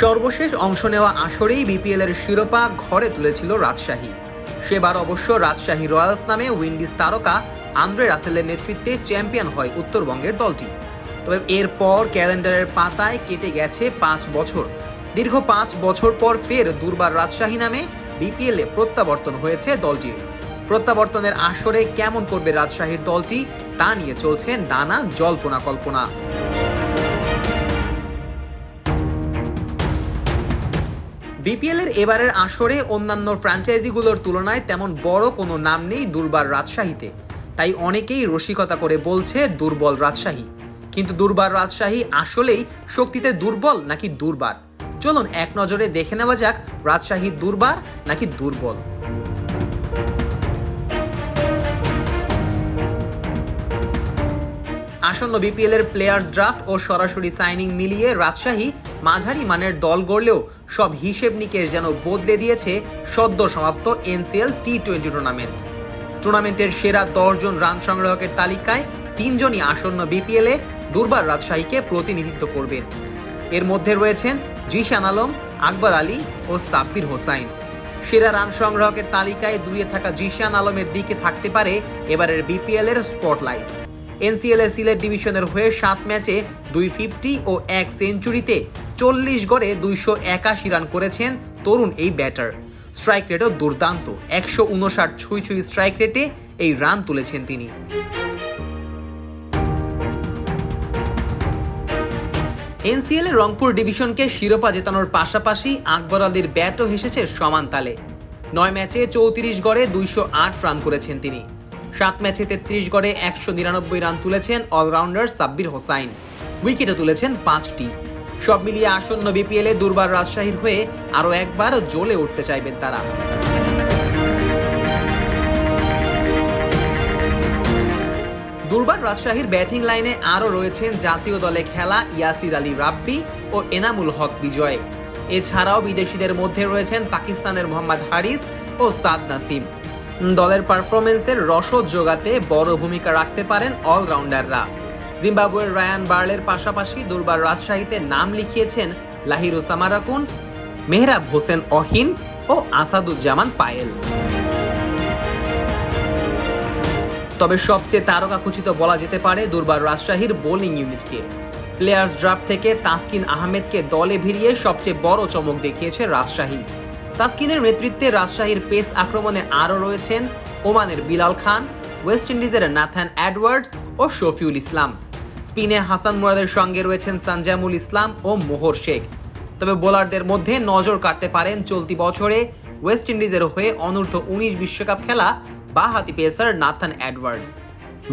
সর্বশেষ অংশ নেওয়া আসরেই বিপিএল এর শিরোপা ঘরে তুলেছিল রাজশাহী। সেবার অবশ্য রাজশাহী রয়্যালস নামে উইন্ডিজ তারকা আন্দ্রে রাসেলের নেতৃত্বে চ্যাম্পিয়ন হয় উত্তরবঙ্গের দলটি। তবে এরপর ক্যালেন্ডারের পাতায় কেটে গেছে পাঁচ বছর। দীর্ঘ পাঁচ বছর পর ফের দুর্বার রাজশাহী নামে বিপিএল প্রত্যাবর্তন হয়েছে দলটির। প্রত্যাবর্তনের আসরে কেমন করবে রাজশাহীর দলটি তা নিয়ে চলছে নানা জল্পনা কল্পনা। বিপিএল এর এবারের আসরে অন্যান্য ফ্র্যাঞ্চাইজিগুলোর তুলনায় তেমন বড় কোনো নাম নেই দুর্বার রাজশাহীতে। তাই অনেকেই রসিকতা করে বলছে দুর্বল রাজশাহী। কিন্তু দুর্বার রাজশাহী আসলেই শক্তিতে দুর্বল নাকি দুর্বার? চলুন এক নজরে দেখে নেওয়া যাক রাজশাহী দুর্বার নাকি দুর্বল। আসন্ন বিপিএল এর প্লেয়ার্স ড্রাফট ও সরাসরি সাইনিং মিলিয়ে রাজশাহী মাঝারি মানের দল গড়লেও সব হিসেব নিকেশ যেন বদলে দিয়েছে সদ্য সমাপ্ত এনসিএল টি টোয়েন্টি টুর্নামেন্ট টুর্নামেন্টের সেরা দশজন রান সংগ্রাহকের তালিকায় তিনজনই আসন্ন বিপিএল দুর্বার রাজশাহীকে প্রতিনিধিত্ব করবেন। এর মধ্যে রয়েছেন জিশান আলম, আকবর আলী ও সাব্বির হোসাইন। সেরা রান সংগ্রাহকের তালিকায় দুইয়ে থাকা জিশান আলমের দিকে থাকতে পারে এবারের বিপিএল এর স্পটলাইট এনসিএল সিলেট ডিভিশনের হয়ে সাত ম্যাচে দুই ফিফটি ও এক সেঞ্চুরিতে চল্লিশ গড়ে দুইশো একাশি রান করেছেন তরুণ এই ব্যাটার। স্ট্রাইক রেটও দুর্দান্ত, একশো উনষাট ছুঁই ছুঁই স্ট্রাইক রেটে এই রান তুলেছেন তিনি। এনসিএল রংপুর ডিভিশনকে শিরোপা জেতানোর পাশাপাশি আকবর আলীর ব্যাটও হেসেছে সমান তালে। নয় ম্যাচে চৌত্রিশ গড়ে দুইশো আট রান করেছেন তিনি। সাত ম্যাচে তেত্রিশ গড়ে একশো নিরানব্বই রান তুলেছেন অলরাউন্ডার সাব্বির হোসাইন। উইকেটে তুলেছেন পাঁচটি। সব মিলিয়ে আসন্ন বিপিএলে দুর্বার রাজশাহীর হয়ে আরও একবার জ্বলে উঠতে চাইবেন তারা। দুর্বার রাজশাহীর ব্যাটিং লাইনে আরও রয়েছেন জাতীয় দলে খেলা ইয়াসির আলী রাব্বি ও এনামুল হক বিজয়। এছাড়াও বিদেশিদের মধ্যে রয়েছেন পাকিস্তানের মোহাম্মদ হারিস ও সাদ নাসিম। দলের পারফরমেন্সের রসদ যোগাতে বড় ভূমিকা রাখতে পারেন অলরাউন্ডাররা। জিম্বাবুয়ের রায়ান বার্লের পাশাপাশি দুর্বার রাজশাহীতে নাম লিখিয়েছেন লাহিরু সামারাকুন মেহরাব হোসেন অহিন ও আসাদুজ্জামান পায়েল। তবে সবচেয়ে তারকাখচিত বলা যেতে পারে দুর্বার রাজশাহীর বোলিং ইউনিটকে। প্লেয়ার্স ড্রাফট থেকে তাসকিন আহমেদকে দলে ভিড়িয়ে সবচেয়ে বড় চমক দেখিয়েছে রাজশাহী। তাসকিনের নেতৃত্বে রাজশাহীর পেস আক্রমণে আরও রয়েছেন ওমানের বিলাল খান, ওয়েস্ট ইন্ডিজের নাথান অ্যাডওয়ার্ডস ও শফিউল ইসলাম। স্পিনে হাসান মুরাদের সঙ্গে রয়েছেন সানজামুল ইসলাম ও মোহর শেখ। তবে বোলারদের মধ্যে নজর কাটতে পারেন চলতি বছরে ওয়েস্ট ইন্ডিজের হয়ে অনূর্ধ্ব উনিশ বিশ্বকাপ খেলা বাহাতি পেসার নাথান অ্যাডওয়ার্ডস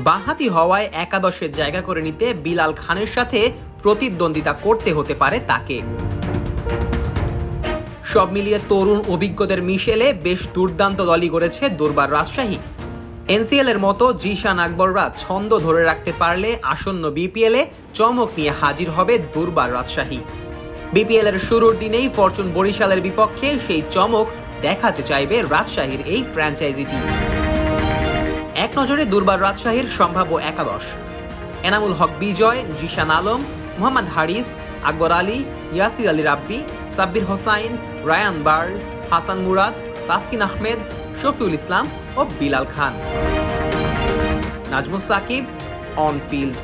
বাহাতি হওয়ায় একাদশের জায়গা করে নিতে বিলাল খানের সাথে প্রতিদ্বন্দ্বিতা করতে হতে পারে তাকে। সব মিলিয়ে তরুণ অভিজ্ঞদের মিশেলে বেশ দুর্দান্ত দলই গড়েছে দুর্বার রাজশাহী। এনসিএল এর মতো জিশান আকবররা ছন্দ ধরে রাখতে পারলে আসন্ন বিপিএল চমক নিয়ে হাজির হবে দুর্বার রাজশাহী। বিপিএল এর শুরুর দিনেই ফরচুন বরিশালের বিপক্ষে সেই চমক দেখাতে চাইবে রাজশাহীর এই ফ্র্যাঞ্চাইজিটি এক নজরে দুর্বার রাজশাহীর সম্ভাব্য একাদশ। এনামুল হক বিজয়, জিশান আলম, মোহাম্মদ হারিস, আকবর আলী, ইয়াসির আলী রাব্বি, সাব্বির হোসাইন, রায়ান বার্ল, হাসান মুরাদ, তাসকিন আহমেদ শফিউল ইসলাম ও বিলাল খান। Nazmus Sakib on field